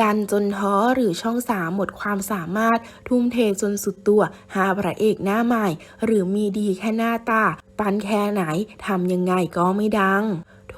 ดันจนท้อหรือช่องสามหมดความสามารถ ทุ่มเทจนสุดตัว หาพระเอกหน้าใหม่ หรือมีดีแค่หน้าตา ปันแค่ไหนทำยังไงก็ไม่ดัง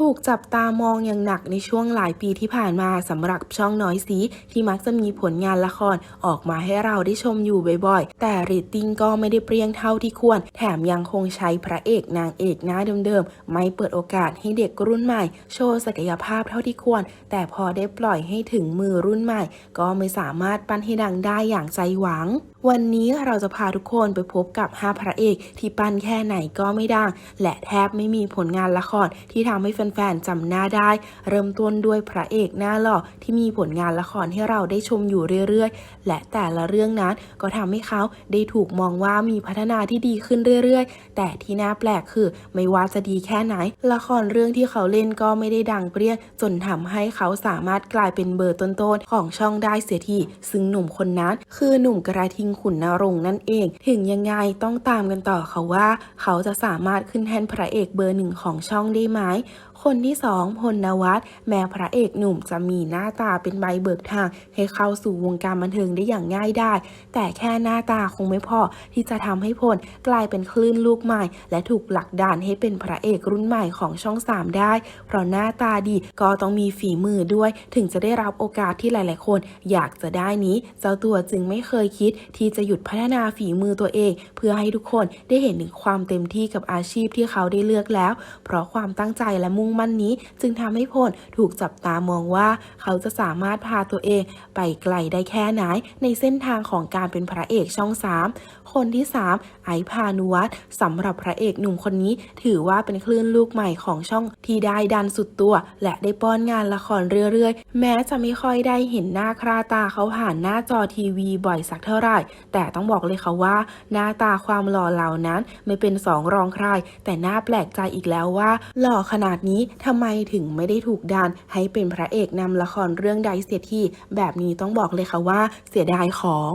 ถูกจับตามองอย่างหนักในช่วงหลายปีที่ผ่านมาสำหรับช่องน้อยสีที่มักจะมีผลงานละครออกมาให้เราได้ชมอยู่บ่อยๆ แต่เรตติ้งก็ไม่ได้เปรี้ยงเท่าที่ควร แถมยังคงใช้พระเอกนางเอกหน้าเดิมๆ ไม่เปิดโอกาสให้เด็กรุ่นใหม่ โชว์ศักยภาพเท่าที่ควร แต่พอได้ปล่อยให้ถึงมือรุ่นใหม่ ก็ไม่สามารถปั้นให้ดังได้อย่างใจหวังวันนี้เราจะพาทุกคนไปพบกับ 5 พระเอกที่ปั้นแค่ไหนก็ไม่ดัง และแทบไม่มีผลงานละครที่ทำให้แฟนๆจำหน้าได้ เริ่มต้นด้วยพระเอกหน้าหล่อที่มีผลงานละครให้เราได้ชมอยู่เรื่อยๆ และแต่ละเรื่องนั้นก็ทำให้เขาได้ถูกมองว่ามีพัฒนาที่ดีขึ้นเรื่อยๆ แต่ที่น่าแปลกคือไม่ว่าจะดีแค่ไหน ละครเรื่องที่เขาเล่นก็ไม่ได้ดังเปรี้ยงจนทำให้เขาสามารถกลายเป็นเบอร์ต้นๆของช่องได้เสียทีซึ่งหนุ่มคนนั้นคือหนุ่มกระทิงขุนนรงค์นั่นเอง ถึงยังไงต้องตามกันต่อเขาว่า เขาจะสามารถขึ้นแทนพระเอกเบอร์หนึ่งของช่องได้ไหม คนที่สองพลนวัตแม้พระเอกหนุ่มจะมีหน้าตาเป็นใบเบิกทาง ให้เข้าสู่วงการบันเทิงได้อย่างง่ายได้ แต่แค่หน้าตาคงไม่พอที่จะทำให้พลกลายเป็นคลื่นลูกใหม่ และถูกหลักด่านให้เป็นพระเอกรุ่นใหม่ของช่อง3ได้ เพราะหน้าตาดีก็ต้องมีฝีมือด้วย ถึงจะได้รับโอกาสที่หลาย ๆ คน อยากจะได้นี้ เจ้าตัวจึงไม่เคยคิด ที่จะหยุดพัฒนาฝีมือตัวเอง เพื่อให้ทุกคนได้เห็นถึงความเต็มที่กับอาชีพที่เขาได้เลือกแล้ว เพราะความตั้งใจและมุ่งมั่นนี้ จึงทำให้พลถูกจับตามองว่า เขาจะสามารถพาตัวเองไปไกลได้แค่ไหนในเส้นทางของการเป็นพระเอกช่อง 3 คนที่ 3 ไอพานุวัฒน์สำหรับพระเอกหนุ่มคนนี้ ถือว่าเป็นคลื่นลูกใหม่ของช่องที่ได้ดันสุดตัว และได้ป้อนงานละครเรื่อยๆ แม้จะไม่ค่อยได้เห็นหน้าคราตาเขาผ่านหน้าจอทีวีบ่อยสักเท่าไหร่ แต่ต้องบอกเลยค่ะว่า หน้าตาความหล่อเหล่านั้นไม่เป็นสองรองใคร แต่น่าแปลกใจอีกแล้วว่า หล่อขนาดนี้ทำไมถึงไม่ได้ถูกดันให้เป็นพระเอกนำละครเรื่องใดเสียทีแบบนี้ต้องบอกเลยค่ะว่าเสียดายของ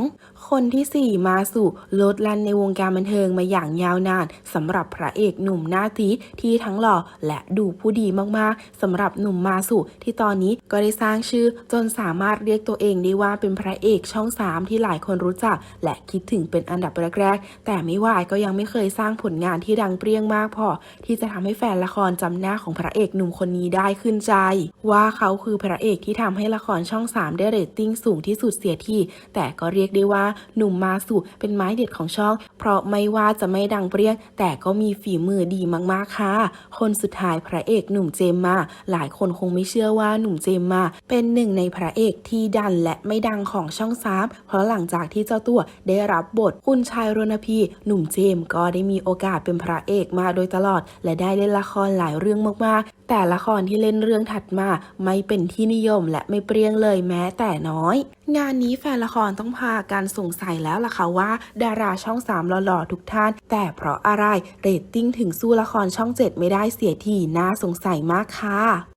คนที่ 4 มาสู่โลดแล่นในวงการบันเทิงมาอย่างยาวนานสำหรับพระเอกหนุ่มหน้าตีที่ทั้งหล่อและดูผู้ดีมากๆสำหรับหนุ่มมาสู่ที่ตอนนี้ก็ได้สร้างชื่อจนสามารถเรียกตัวเองได้ว่าเป็นพระเอกช่อง 3 ที่หลายคนรู้จัก และคิดถึงเป็นอันดับแรกๆแต่ไม่ว่าก็ยังไม่เคยสร้างผลงานที่ดังเปรี้ยงมากพอที่จะทำให้แฟนละครจำหน้าของพระเอกหนุ่มคนนี้ได้ขึ้นใจ ว่าเขาคือพระเอกที่ทำให้ละครช่อง 3 ได้เรตติ้งสูงที่สุดเสียทีแต่ก็เรียกได้ว่าหนุ่มมาสู่เป็นไม้เด็ดของช่อง เพราะไม่ว่าจะไม่ดังเปรี้ยง แต่ก็มีฝีมือดีมากๆค่ะ คนสุดท้ายพระเอกหนุ่มเจมมา หลายคนคงไม่เชื่อว่าหนุ่มเจมมา เป็นหนึ่งในพระเอกที่ดันและไม่ดังของช่องสามเพราะหลังจากที่เจ้าตัวได้รับบทคุณชายรณพีหนุ่มเจมก็ได้มีโอกาสเป็นพระเอกมาโดยตลอด และได้เล่นละครหลายเรื่องมากๆ แต่ละครที่เล่นเรื่องถัดมาไม่เป็นที่นิยมและไม่เปรี้ยงเลยแม้แต่น้อย งานนี้แฟนละครต้องพาการส่งสัยแล้วล่ะค่ะว่า ดาราช่องสามหล่อๆทุกท่าน แต่เพราะอะไรเรตติ้งถึงสู้ละครช่องเจ็ดไม่ได้เสียทีน่าสงสัยมากค่ะ